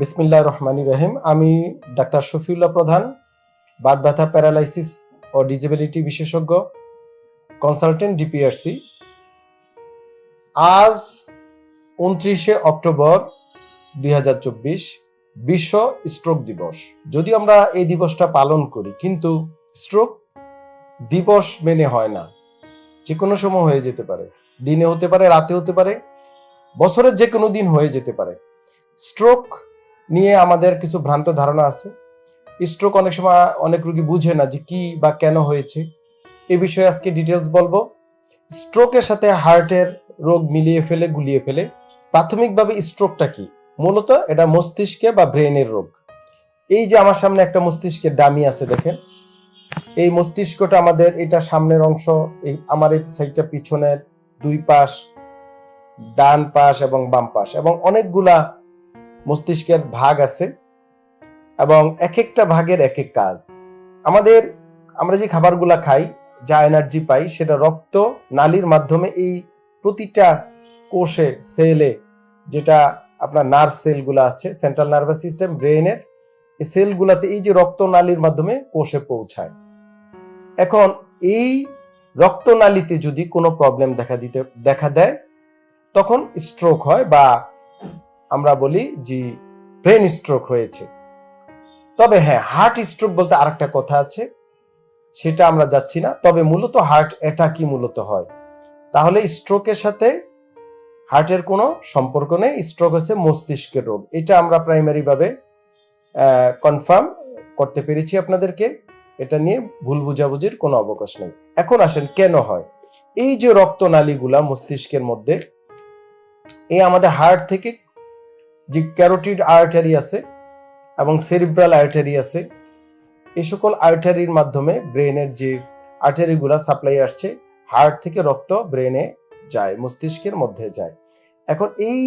বিসমিল্লাহ রহমানি রহিম। আমি ডাক্তার শফিউল্লাহ প্রধান বাত ব্যথা প্যারালাইসিস ও ডিজেবিলিটি বিশেষজ্ঞ, কনসালটেন্ট ডিপিআরসি। আজ উনত্রিশে অক্টোবর দুই বিশ্ব স্ট্রোক দিবস। যদি আমরা এই দিবসটা পালন করি, কিন্তু স্ট্রোক দিবস মেনে হয় না। যে কোনো সময় হয়ে যেতে পারে, দিনে হতে পারে, রাতে হতে পারে, বছরের যে কোনো দিন হয়ে যেতে পারে। স্ট্রোক নিয়ে আমাদের কিছু ভ্রান্ত ধারণা আছে। স্ট্রোক অনেক সময় অনেক রোগী বুঝে না যে কি বা কেন হয়েছে। এ বিষয়ে আজকে ডিটেলস বলব। স্ট্রোকের সাথে হার্টের রোগ মিলিয়ে ফেলে, গুলিয়ে ফেলে, প্রাথমিকভাবে স্ট্রোকটা কি? মূলত এটা মস্তিষ্কে বা ব্রেনের রোগ। এই যে আমার সামনে একটা মস্তিষ্কের ডামি আছে দেখেন। এই মস্তিষ্কটা আমাদের এটা সামনের অংশ, এই আমার এই সাইডটা পিছনের দুই পাশ, ডান পাশ এবং বাম পাশ এবং অনেকগুলা মস্তিষ্কের ভাগ আছে এবং এক একটা ভাগের এক এক কাজ। আমাদের, আমরা যে খাবারগুলা খাই, যা এনার্জি পাই, সেটা রক্ত, নালীর মাধ্যমে এই প্রতিটা কোষে সেলে যেটা আপনার নার্ভ সেলগুলো আছে সেন্ট্রাল নার্ভাস সিস্টেম ব্রেনের এই সেলগুলাতে এই যে রক্ত নালীর মাধ্যমে কোষে পৌঁছায়। এখন এই রক্তনালীতে যদি কোনো প্রবলেম দেখা দিতে, দেখা দেয়, তখন স্ট্রোক হয় বা আমরা বলি যে ব্রেন স্ট্রোক হয়েছে। তবে হ্যাঁ হার্ট স্ট্রোক বলতে আরেকটা কথা আছে, সেটা আমরা যাচ্ছি না। তবে মূলত হার্ট অ্যাটাকই মূলত হয়। তাহলে স্ট্রোকের সাথে হার্টের কোনো সম্পর্ক নেই, স্ট্রোক হচ্ছে মস্তিষ্কের রোগ। এটা আমরা প্রাইমারি ভাবে কনফার্ম করতে পেরেছি আপনাদেরকে। এটা নিয়ে ভুল বুঝাবুঝির কোনো অবকাশ নেই। এখন আসেন, কেন হয়? এই যে রক্তনালীগুলা মস্তিষ্কের মধ্যে এই আমাদের হার্ট থেকে যে ক্যারোটিড আর্টারি আছে এবং সেরিব্রাল আর্টারি আছে এই সকল আর্টারির মাধ্যমে ব্রেনের যে আর্টারিগুলো সাপ্লাই আসছে হার্ট থেকে রক্ত ব্রেনে যায়, মস্তিষ্কের মধ্যে যায়। এখন এই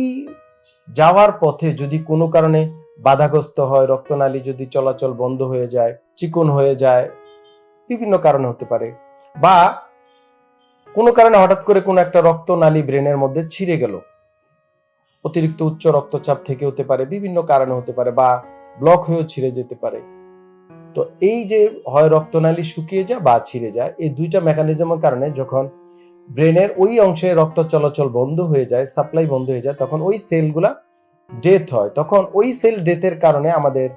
যাওয়ার পথে যদি কোনো কারণে বাধাগ্রস্ত হয়, রক্তনালী যদি চলাচল বন্ধ হয়ে যায়, চিকন হয়ে যায়, বিভিন্ন কারণে হতে পারে বা কোনো কারণে হঠাৎ করে কোনো একটা রক্তনালী ব্রেনের মধ্যে ছিঁড়ে গেল অতিরিক্ত উচ্চ রক্তচাপ থেকে হতে পারে, বিভিন্ন কারণে হতে পারে বা ব্লক হয়েও ছিঁড়ে যেতে পারে। তো এই যে হয় রক্তনালী শুকিয়ে যায় বা ছিঁড়ে যায়, এই দুইটা মেকানিজমের কারণে যখন ব্রেনের ওই অংশে রক্ত চলাচল বন্ধ হয়ে যায় সাপ্লাই বন্ধ হয়ে যায়, তখন ওই সেলগুলা ডেথ হয়। তখন ওই সেল ডেথের কারণে আমাদের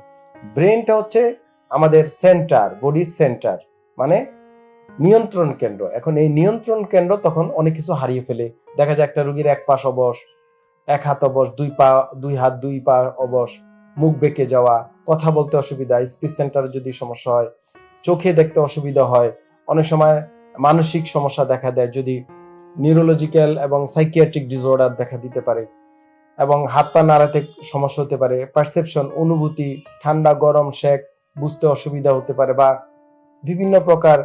ব্রেনটা হচ্ছে আমাদের সেন্টার বডির সেন্টার মানে নিয়ন্ত্রণ কেন্দ্র। এখন এই নিয়ন্ত্রণ কেন্দ্র তখন অনেক কিছু হারিয়ে ফেলে। দেখা যায় একটা রুগীর এক পাশ অবশ এক হাত অবশ, দুই পা, দুই হাত, দুই পা অবশ, মুখ বেঁকে যাওয়া, কথা বলতে অসুবিধা, স্পিচ সেন্টারে যদি সমস্যা হয়, চোখে দেখতে অসুবিধা হয়, অনেক সময় মানসিক সমস্যা দেখা দেয় যদি নিউরোলজিক্যাল এবং সাইকিয়াট্রিক ডিসঅর্ডার দেখা দিতে পারে এবং হাত পা নাড়াতে সমস্যা হতে পারে পারসেপশন অনুভূতি, ঠান্ডা, গরম শেক বুঝতে অসুবিধা হতে পারে বা বিভিন্ন প্রকার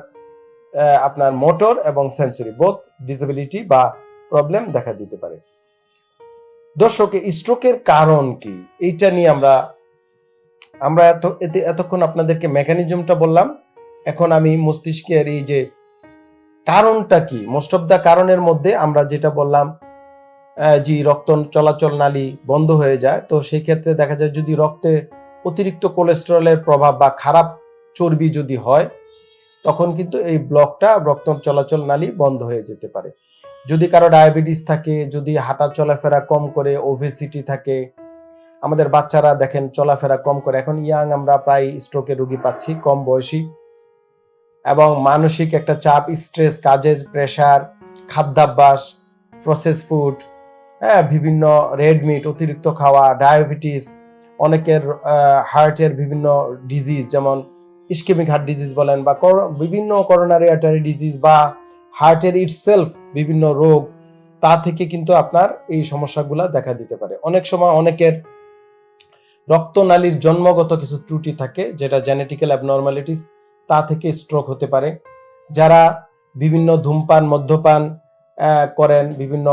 আপনার মোটর এবং সেন্সরি বোথ ডিসেবিলিটি বা প্রবলেম দেখা দিতে পারে। দর্শক স্ট্রোকের কারণ কি? এইটা নিয়ে আমরা আমরা এত, এতে, এতক্ষণ আপনাদেরকে মেকানিজমটা বললাম। এখন আমি মস্তিষ্কের এই যে কারণটা কি মোস্ট অফ দা কারণের মধ্যে আমরা যেটা বললাম যে রক্ত চলাচল নালী বন্ধ হয়ে যায়, তো সেই ক্ষেত্রে দেখা যায় যদি রক্তে অতিরিক্ত কোলেস্টেরলের প্রভাব বা খারাপ চর্বি যদি হয়, তখন কিন্তু এই ব্লকটা রক্ত চলাচল নালী বন্ধ হয়ে যেতে পারে। যদি কারও ডায়াবেটিস থাকে, যদি হাঁটা চলাফেরা কম করে ওভেসিটি থাকে, আমাদের বাচ্চারা দেখেন চলাফেরা কম করে। এখন ইয়াং আমরা প্রায় স্ট্রোকের রুগী পাচ্ছি, কম বয়সী। এবং মানসিক একটা চাপ স্ট্রেস কাজের প্রেশার খাদ্যাভ্যাস প্রসেস ফুড হ্যাঁ বিভিন্ন রেড মিট অতিরিক্ত খাওয়া ডায়াবেটিস অনেকের হার্টের বিভিন্ন ডিজিজ যেমন ইস্কেমিক হার্ট ডিজিজ বলেন বা বিভিন্ন করোনারি আর্টারি ডিজিজ বা হার্টের ইটসেলফ বিভিন্ন রোগ, তা থেকে কিন্তু আপনার এই সমস্যাগুলো দেখা দিতে পারে। অনেক সময় অনেকের রক্তনালীর জন্মগত কিছু ত্রুটি থাকে, যেটা জেনেটিক্যাল অ্যাবনর্মালিটিস তা থেকে স্ট্রোক হতে পারে। যারা বিভিন্ন ধূমপান, মদ্যপান করেন, বিভিন্ন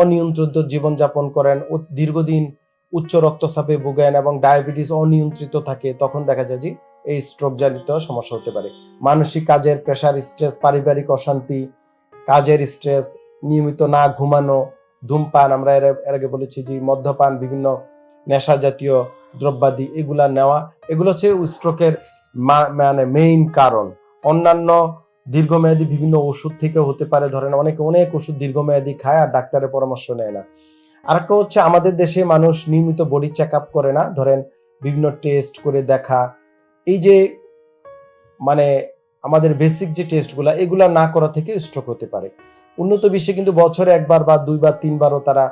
অনিয়ন্ত্রিত জীবনযাপন করেন দীর্ঘদিন উচ্চ রক্তচাপে ভোগেন এবং ডায়াবেটিস অনিয়ন্ত্রিত থাকে, তখন দেখা যায় যে এই স্ট্রোক জনিত সমস্যা হতে পারে। মানসিক কাজের প্রেশার স্ট্রেস পারিবারিক অশান্তি, কাজের স্ট্রেস নিয়মিত না ঘুমানো, ধূমপান, আমরা এর আগে বলেছি যে মদ্যপান, বিভিন্ন নেশা জাতীয় দ্রব্যাদি এগুলা নেওয়া, এগুলো হচ্ছে স্ট্রোকের মানে মেইন কারণ। অন্যান্য দীর্ঘমেয়াদী বিভিন্ন ওষুধ থেকে হতে পারে। ধরেন অনেকে অনেক ওষুধ দীর্ঘমেয়াদী খায় আর ডাক্তারের পরামর্শ নেয় না। আরেকটা হচ্ছে আমাদের দেশে মানুষ নিয়মিত বডি চেক আপ করে না। ধরেন বিভিন্ন টেস্ট করে দেখা এই যে মানে আমাদের বেসিক যে টেস্টগুলো এগুলা না করা থেকে স্ট্রোক হতে পারে। উন্নত বিশ্বে কিন্তু বছরে একবার বা দুইবার, তিনবারও তারা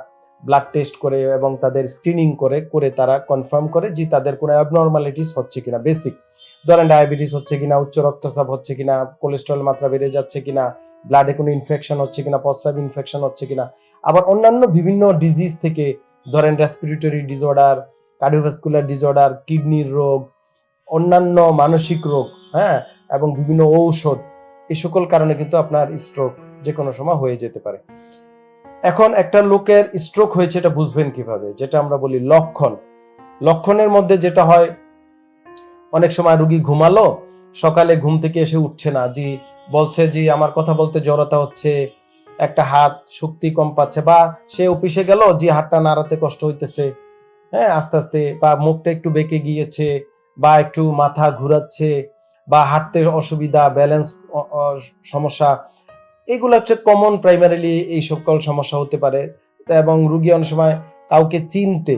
ব্লাড টেস্ট করে এবং তাদের স্ক্রিনিং করে করে তারা কনফার্ম করে যে তাদের কোনো অ্যাবনর্মালিটিস হচ্ছে কিনা বেসিক ধরেন ডায়াবেটিস হচ্ছে কিনা, উচ্চ রক্তচাপ হচ্ছে কিনা কোলেস্ট্রল মাত্রা বেড়ে যাচ্ছে কিনা ব্লাডে কোনো ইনফেকশন হচ্ছে কিনা প্রস্রাব ইনফেকশন হচ্ছে কিনা। আবার অন্যান্য বিভিন্ন ডিজিজ থেকে, ধরেন রেসপিরেটরি ডিসঅর্ডার কার্ডিওভাস্কুলার ডিসঅর্ডার কিডনির রোগ অন্যান্য মানসিক রোগ হ্যাঁ এবং বিভিন্ন ঔষধ, এই সকল কারণে কিন্তু আপনার স্ট্রোক যে কোনো সময় হয়ে যেতে পারে। এখন একটা লোকের স্ট্রোক হয়েছে এটা বুঝবেন কীভাবে? যেটা আমরা বলি লক্ষণ। লক্ষণের মধ্যে যেটা হয়, অনেক সময় রুগী ঘুমালো, সকালে ঘুম থেকে এসে উঠছে না। জি, বলছে যে আমার কথা বলতে জড়তা হচ্ছে, একটা হাত শক্তি কম পাচ্ছে। বা সে অফিসে গেল যে হাতটা নাড়াতে কষ্ট হইতেছে হ্যাঁ আস্তে আস্তে, বা মুখটা একটু বেঁকে গিয়েছে বা একটু মাথা ঘুরাচ্ছে বা হাঁটতে অসুবিধা ব্যালেন্স সমস্যা, এগুলো হচ্ছে কমন প্রাইমারিলি এই সকল সমস্যা হতে পারে। এবং রুগী অনেক সময় কাউকে চিনতে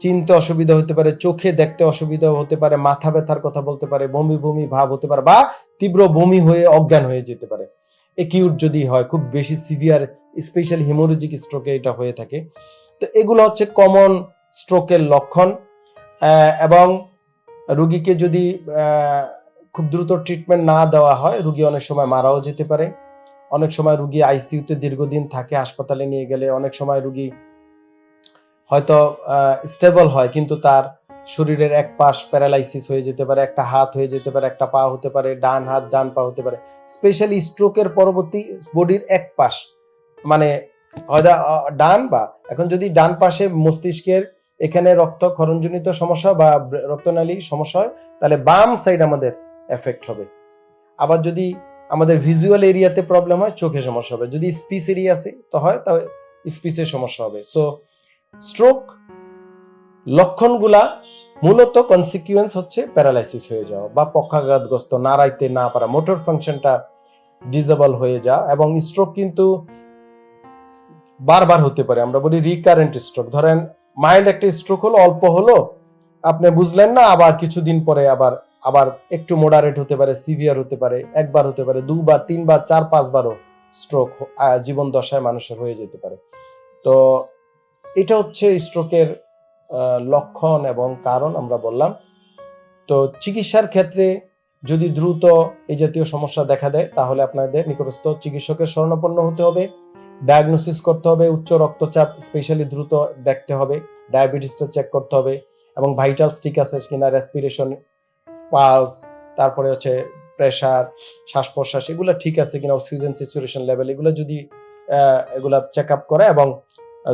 চিনতে অসুবিধা হতে পারে, চোখে দেখতে অসুবিধা হতে পারে, মাথা ব্যথার কথা বলতে পারে, বমি বমি ভাব হতে পারে বা তীব্র বমি হয়ে অজ্ঞান হয়ে যেতে পারে। একিউট যদি হয়, খুব বেশি সিভিয়ার স্পেশাল হিমোলজিক স্ট্রোকে এটা হয়ে থাকে। তো এগুলো হচ্ছে কমন স্ট্রোকের লক্ষণ। এবং রুগীকে যদি খুব দ্রুত ট্রিটমেন্ট না দেওয়া হয়, রুগী অনেক সময় মারাও যেতে পারে। অনেক সময় রুগী আইসিইউতে দীর্ঘদিন থাকে, হাসপাতালে নিয়ে গেলে অনেক সময় রুগী হয়তো স্টেবল হয়, কিন্তু তার শরীরের এক পাশ প্যারালাইসিস হয়ে যেতে পারে, একটা হাত হয়ে যেতে পারে, একটা পা হতে পারে, ডান হাত, ডান পা হতে পারে। স্পেশালি স্ট্রোকের পরবর্তী বডির এক পাশ মানে হয়তো ডান বা এখন যদি ডান পাশে মস্তিষ্কের এখানে রক্ত ক্ষরণজনিত সমস্যা বা রক্তনালী সমস্যা হয়, তাহলে বাম সাইড আমাদের এফেক্ট হবে। আবার যদি আমাদের ভিজুয়াল এরিয়াতে প্রবলেম হয়, চোখে সমস্যা হবে। যদি স্পিচ এরিয়া আছে, তো হয়, তাহলে স্পিচের সমস্যা হবে। সো স্ট্রোক লক্ষণগুলা মূলত কনসিকুয়েন্স হচ্ছে প্যারালাইসিস হয়ে যাওয়া বা পক্ষাঘাতগ্রস্ত নাড়াইতে না পারা মোটর ফাংশনটা ডিজেবল হয়ে যাওয়া এবং স্ট্রোক কিন্তু বারবার হতে পারে। আমরা বলি রিকারেন্ট স্ট্রোক ধরেন মাইল্ড একটা স্ট্রোক হলো, অল্প হলো, আপনি বুঝলেন না, আবার কিছুদিন পরে আবার আবার একটু মোডারেট হতে পারে সিভিয়ার হতে পারে, একবার হতে পারে, দুবার, তিনবার, চার, পাঁচবারও স্ট্রোক জীবন দশায় মানুষের হয়ে যেতে পারে। তো এটা হচ্ছে স্ট্রোকের লক্ষণ এবং কারণ আমরা বললাম। তো চিকিৎসার ক্ষেত্রে যদি দ্রুত এই জাতীয় সমস্যা দেখা দেয়, তাহলে আপনাদের নিকটস্থ চিকিৎসকের স্বর্ণপন্ন হতে হবে। ডায়াগনোসিস করতে হবে, উচ্চ রক্তচাপ স্পেশালি দ্রুত দেখতে হবে, ডায়াবেটিসটা চেক করতে হবে এবং ভাইটালস ঠিক আছে কিনা রেসপিরেশন পালস তারপরে হচ্ছে প্রেশার শ্বাস প্রশ্বাস এগুলো ঠিক আছে কিনা অক্সিজেন সিচুয়েশন লেভেল এগুলো যদি এগুলা চেক আপ করা এবং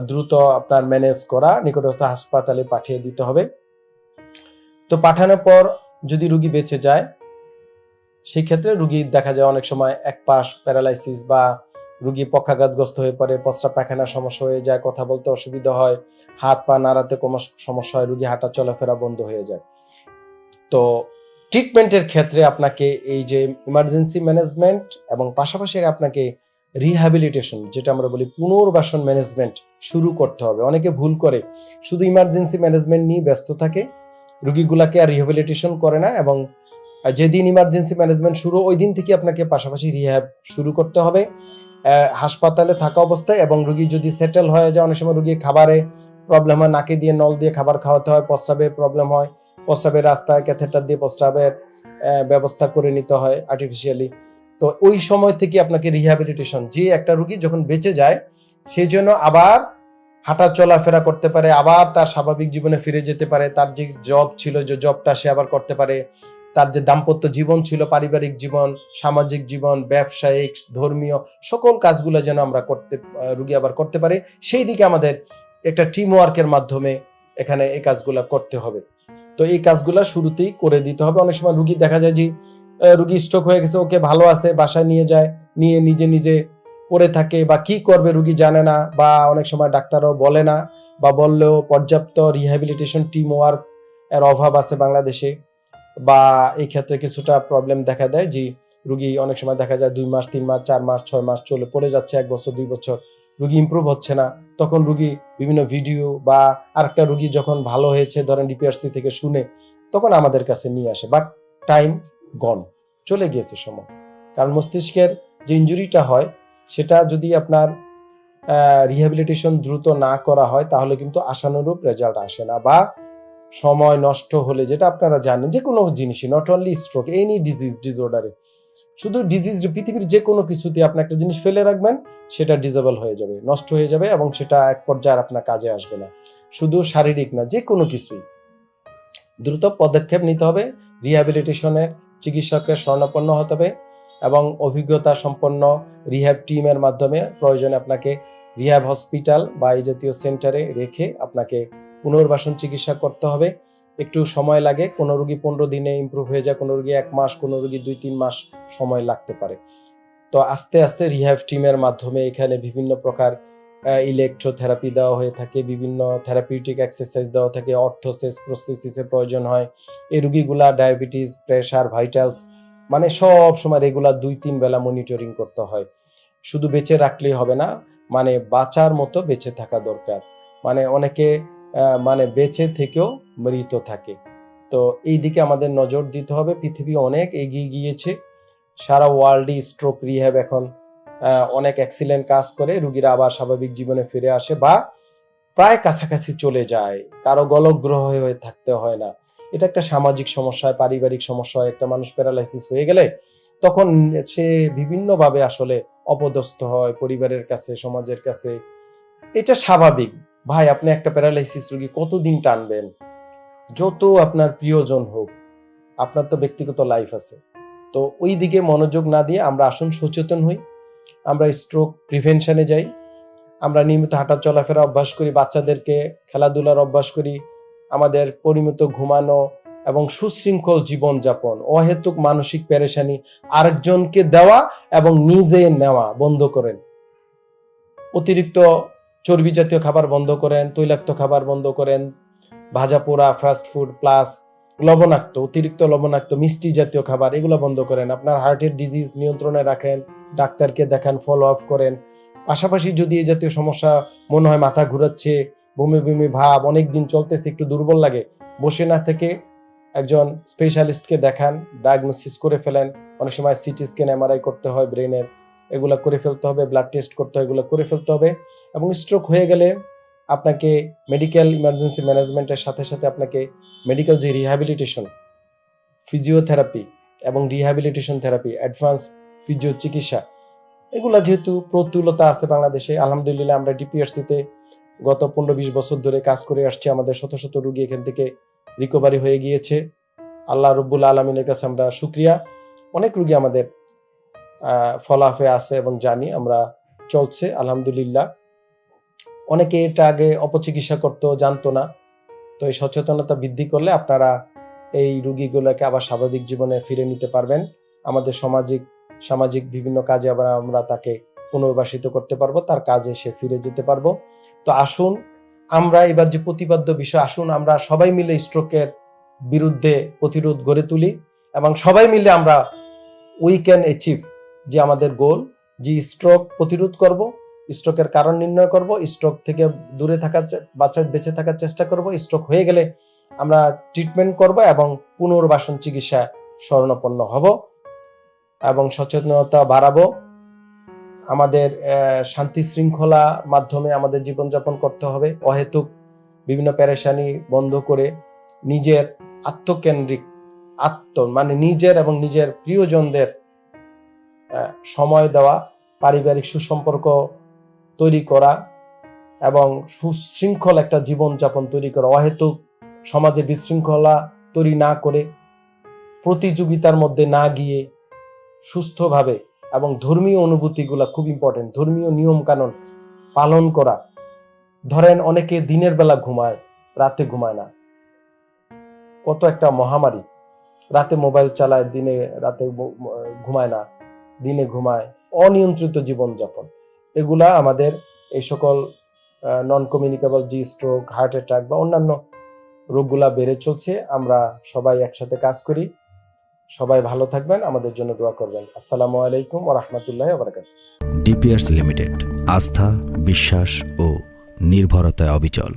দ্রুত আপনার ম্যানেজ করা, নিকটস্থ হাসপাতালে পাঠিয়ে দিতে হবে। তো পাঠানোর পর যদি রুগী বেঁচে যায় সেই ক্ষেত্রে রুগী দেখা যায় অনেক সময় এক পাশ প্যারালাইসিস বা রুগী পক্ষাঘাতগ্রস্ত হয়ে পড়ে প্রস্রাব পায়খানার সমস্যা হয়ে যায়, কথা বলতে অসুবিধা হয়, হাত পা নাড়াতে কোনো সমস্যা হয়, রুগী হাঁটা চলাফেরা বন্ধ হয়ে যায়। তো ট্রিটমেন্টের ক্ষেত্রে আপনাকে এই যে ইমার্জেন্সি ম্যানেজমেন্ট এবং পাশাপাশি আপনাকে রিহ্যাবিলিটেশন যেটা আমরা বলি পুনর্বাসন ম্যানেজমেন্ট শুরু করতে হবে। অনেকে ভুল করে, শুধু ইমার্জেন্সি ম্যানেজমেন্ট নিয়ে ব্যস্ত থাকে, রুগীগুলাকে আর রিহ্যাবিলিটেশন করে না এবং যেদিন ইমার্জেন্সি ম্যানেজমেন্ট শুরু ওই দিন থেকে আপনাকে পাশাপাশি রিহ্যাব শুরু করতে হবে। হাসপাতালে থাকা অবস্থায় এবং রুগী যদি সেটেল হয়ে যায়, অনেক সময় রুগী খাবারে প্রবলেম হয়, নাকে দিয়ে নল দিয়ে খাবার খাওয়াতে হয়, প্রস্রাবে প্রবলেম হয়, প্রস্রাবের রাস্তায় ক্যাথেটার দিয়ে প্রস্রাবের ব্যবস্থা করে নিতে হয় আর্টিফিশিয়ালি তো ওই সময় থেকে আপনাকে রিহ্যাবিলিটেশন যে একটা রুগী যখন বেঁচে যায় সেই জন্য আবার হাঁটা চলাফেরা করতে পারে, আবার তার স্বাভাবিক জীবনে ফিরে যেতে পারে, তার যে জব ছিল, যে জবটা সে আবার করতে পারে তার যে দাম্পত্য জীবন ছিল, পারিবারিক জীবন, সামাজিক জীবন, ব্যবসায়িক, ধর্মীয়, সকল কাজগুলো যেন আমরা করতে রুগী আবার করতে পারে, সেই দিকে আমাদের একটা টিম ওয়ার্কের মাধ্যমে এখানে এই কাজগুলো করতে হবে। তো এই কাজগুলো শুরুতেই করে দিতে হবে। অনেক সময় রুগী দেখা যায় যে রুগী স্ট্রোক হয়ে গেছে, ওকে ভালো আছে, বাসায় নিয়ে যায়, নিয়ে নিজে নিজে পড়ে থাকে বা কি করবে রুগী জানে না বা অনেক সময় ডাক্তারও বলে না বা বললেও পর্যাপ্ত রিহ্যাবিলিটেশন টিম ওয়ার্ক এর অভাব আছে বাংলাদেশে। বা এই ক্ষেত্রে কিছুটা প্রবলেম দেখা দেয়। যে রুগী অনেক সময় দেখা যায় দুই মাস, তিন মাস, চার মাস, ছয় মাস চলে, পড়ে যাচ্ছে এক বছর, দুই বছর। রুগী ইমপ্রুভ হচ্ছে না। তখন রুগী বিভিন্ন ভিডিও বা আরেকটা রুগী যখন ভালো হয়েছে, ধরেন ডিপিআরসি থেকে শুনে, তখন আমাদের কাছে নিয়ে আসে। বাট টাইম গন চলে গিয়েছে সময়। কারণ মস্তিষ্কের যে ইঞ্জুরিটা হয়, সেটা যদি আপনার রিহ্যাবিলিটেশন দ্রুত না করা হয়, তাহলে কিন্তু আশানুরূপ রেজাল্ট আসে না। বা সময় নষ্ট হলে যেটা আপনারা জানেন, যে কোনো জিনিসই not only stroke any disease ডিসঅর্ডারে শুধু ডিজিজ পৃথিবীর যে কোনো কিছুতে আপনি একটা জিনিস ফেলে রাখবেন, সেটা ডিজেবল হয়ে যাবে, নষ্ট হয়ে যাবে এবং সেটা এক পর্যায়ে আপনার কাজে আসবে না। শুধু শারীরিক না, যে কোনো কিছুই। দ্রুত পদক্ষেপ নিতে হবে রিহ্যাবিলিটেশনের চিকিৎসকের স্বর্ণাপন্ন হতে হবে এবং অভিজ্ঞতা সম্পন্ন রিহ্যাব টিমের মাধ্যমে প্রয়োজনে আপনাকে রিহ্যাব হসপিটাল বা এই জাতীয় সেন্টারে রেখে আপনাকে পুনর্বাসন চিকিৎসা করতে হবে। একটু সময় লাগে, কোনো রুগী পনেরো দিনে ইমপ্রুভ হয়ে যায়, কোনো রুগী এক মাস, কোনো রুগী দুই, তিন মাস সময় লাগতে পারে। তো আস্তে আস্তে রিহ্যাব টিমের মাধ্যমে এখানে বিভিন্ন প্রকার ইলেকট্রোথেরাপি দেওয়া হয়ে থাকে, বিভিন্ন থেরাপিউটিক এক্সারসাইজ দেওয়া থাকে অর্থোসেস প্রস্থেসিসের প্রয়োজন হয়। এই রুগীগুলা ডায়াবেটিস প্রেশার ভাইটালস মানে সব সময় রেগুলার দুই, তিন বেলা মনিটরিং করতে হয়। শুধু বেঁচে রাখলেই হবে না মানে বাঁচার মতো বেঁচে থাকা দরকার। মানে অনেকে মানে বেঁচে থেকেও মৃত থাকে। তো এই দিকে আমাদের নজর দিতে হবে, পৃথিবী অনেক এগিয়ে গিয়েছে। সারা ওয়ার্ল্ডই স্ট্রোক রিহ্যাব এখন অনেক অ্যাক্সিডেন্ট কাজ করে, রুগীরা আবার স্বাভাবিক জীবনে ফিরে আসে বা প্রায় কাছাকাছি চলে যায়। কারও গলগ্রহ হয়ে থাকতে হয় না। এটা একটা সামাজিক সমস্যা, পারিবারিক সমস্যা একটা মানুষ প্যারালাইসিস হয়ে গেলে তখন সে বিভিন্নভাবে আসলে অপদস্থ হয় পরিবারের কাছে, সমাজের কাছে। এটা স্বাভাবিক। ভাই, আপনি একটা প্যারালাইসিস রোগী কতদিন টানবেন? যত আপনার প্রিয়জন হোক, আপনার তো ব্যক্তিগত লাইফ আছে। তো ওই দিকে মনোযোগ না দিয়ে আমরা আসুন সচেতন হই, আমরা স্ট্রোক প্রিভেনশনে যাই, আমরা নিয়মিত হাঁটা চলাফেরা অভ্যাস করি, বাচ্চাদেরকে খেলাধুলার অভ্যাস করি, আমাদের পরিমিত ঘুমানো এবং সুশৃঙ্খল জীবনযাপন, অহেতুক মানসিক পেরেশানি আরেকজনকে দেওয়া এবং নিজে নেওয়া বন্ধ করেন। অতিরিক্ত চর্বি জাতীয় খাবার বন্ধ করেন, তৈলাক্ত খাবার বন্ধ করেন, ভাজা পোড়া ফাস্ট ফুড প্লাস লবণাক্ত, অতিরিক্ত লবণাক্ত, মিষ্টি জাতীয় খাবার, এগুলো বন্ধ করেন। আপনার হার্টের ডিজিজ নিয়ন্ত্রণে রাখেন, ডাক্তারকে দেখান ফলো আপ করেন। পাশাপাশি যদি এই জাতীয় সমস্যা মনে হয় মাথা ঘুরাচ্ছে, বমি বমি ভাব অনেক দিন চলতেছে, একটু দুর্বল লাগে, বসে না থেকে একজন স্পেশালিস্টকে দেখান ডায়াগনোসিস করে ফেলেন। অনেক সময় সিটি স্ক্যান এমআরআই করতে হয় ব্রেনের এগুলো করে ফেলতে হবে ব্লাড টেস্ট করতে হয়, এগুলো করে ফেলতে হবে। এবং স্ট্রোক হয়ে গেলে আপনাকে মেডিকেল ইমার্জেন্সি ম্যানেজমেন্টের সাথে সাথে আপনাকে মেডিকেল যে রিহ্যাবিলিটেশন ফিজিওথেরাপি এবং রিহ্যাবিলিটেশন থেরাপি অ্যাডভান্স ফিজিও চিকিৎসা এগুলা যেহেতু প্রতুলতা আছে বাংলাদেশে, আলহামদুলিল্লাহ আমরা ডিপিআরসিতে গত পনেরো বিশ বছর ধরে কাজ করে আসছি, আমাদের শত শত রুগী এখান থেকে রিকভারি হয়ে গিয়েছে। আল্লাহ রব্বুল আলমিনের কাছে আমরা সুক্রিয়া অনেক রুগী আমাদের ফলাফে আছে এবং জানি আমরা চলছে, আলহামদুলিল্লাহ। অনেকে এটা আগে অপচিকিৎসা করতো, জানতো না। তো এই সচেতনতা বৃদ্ধি করলে আপনারা এই রুগীগুলোকে আবার স্বাভাবিক জীবনে ফিরে নিতে পারবেন। আমাদের সামাজিক সামাজিক বিভিন্ন কাজে আবার আমরা তাকে পুনর্বাসিত করতে পারব, তার কাজে সে ফিরে যেতে পারব। তো আসুন, আমরা এবার যে প্রতিপাদ্য বিষয়, আসুন আমরা সবাই মিলে স্ট্রোকের বিরুদ্ধে প্রতিরোধ গড়ে তুলি এবং সবাই মিলে আমরা উই ক্যান অ্যাচিভ যে আমাদের গোল, যে স্ট্রোক প্রতিরোধ করব। স্ট্রোকের কারণ নির্ণয় করব, স্ট্রোক থেকে দূরে থাকার চে- বাঁচা থাকার চেষ্টা করব, স্ট্রোক হয়ে গেলে আমরা ট্রিটমেন্ট করব এবং পুনর্বাসন চিকিৎসা শরণাপন্ন হব এবং সচেতনতা বাড়াবো। আমাদের শান্তি শৃঙ্খলা মাধ্যমে আমাদের জীবনযাপন করতে হবে। অহেতুক বিভিন্ন প্যারেশানি বন্ধ করে নিজের আত্মকেন্দ্রিক, আত্ম মানে নিজের এবং নিজের প্রিয়জনদের সময় দেওয়া, পারিবারিক সুসম্পর্ক তৈরি করা এবং সুশৃঙ্খল একটা জীবনযাপন তৈরি করা, অহেতুক সমাজে বিশৃঙ্খলা তৈরি না করে প্রতিযোগিতার মধ্যে না গিয়ে সুস্থভাবে এবং ধর্মীয় অনুভূতিগুলা খুব ইম্পর্টেন্ট ধর্মীয় নিয়ম কানুন পালন করা। ধরেন অনেকে দিনের বেলা ঘুমায়, রাতে ঘুমায় না। কত একটা মহামারী। রাতে মোবাইল চালায়, দিনে, রাতে ঘুমায় না, দিনে ঘুমায়। অনিয়ন্ত্রিত জীবনযাপন। এগুলা আমাদের এই সকল নন কমিউনিকেবল জি স্ট্রোক হার্ট অ্যাটাক বা অন্যান্য রোগগুলা বেড়ে চলছে। আমরা সবাই একসাথে কাজ করি। সবাই ভালো থাকবেন, আমাদের জন্য দোয়া করবেন। আসসালামু আলাইকুম ওয়া রাহমাতুল্লাহি ওয়া বারাকাতুহু। ডিপিয়ার্স লিমিটেড আস্থা, বিশ্বাস ও নির্ভরতায় অবিচল।